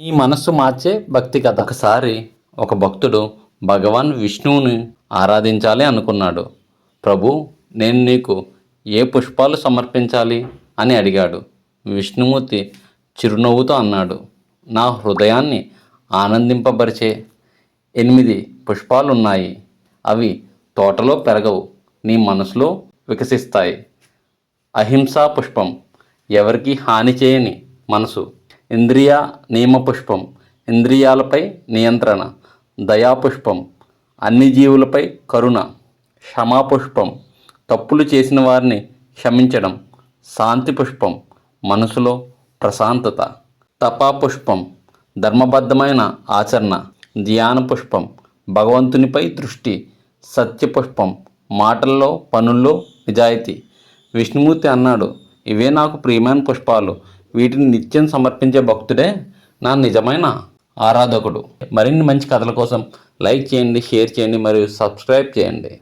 ఈ మనస్సు మార్చే భక్తి కథ. ఒకసారి ఒక భక్తుడు భగవాన్ విష్ణువుని ఆరాధించాలి అనుకున్నాడు. ప్రభు నేను నీకు ఏ పుష్పాలు సమర్పించాలి అని అడిగాడు. విష్ణుమూర్తి చిరునవ్వుతో అన్నాడు నా హృదయాన్ని ఆనందింపబరిచే ఎనిమిది పుష్పాలు ఉన్నాయి అవి తోటలో పెరగవు నీ మనసులో వికసిస్తాయి. అహింసా పుష్పం ఎవరికి హాని చేయని మనసు. ఇంద్రియ నియమ పుష్పం ఇంద్రియాలపై నియంత్రణ దయాపుష్పం అన్ని జీవులపై కరుణ క్షమాపుష్పం తప్పులు చేసిన వారిని క్షమించడం శాంతి పుష్పం మనసులో ప్రశాంతత తపాపుష్పం ధర్మబద్ధమైన ఆచరణ ధ్యాన పుష్పం భగవంతునిపై దృష్టి సత్యపుష్పం మాటల్లో పనుల్లో నిజాయితీ. విష్ణుమూర్తి అన్నాడు ఇవే నాకు ప్రియమైన పుష్పాలు. వీటిని నిత్యం సమర్పించే భక్తుడే నా నిజమైన ఆరాధకుడు. మరిన్ని మంచి కథల కోసం లైక్ చేయండి షేర్ చేయండి మరియు సబ్స్క్రైబ్ చేయండి.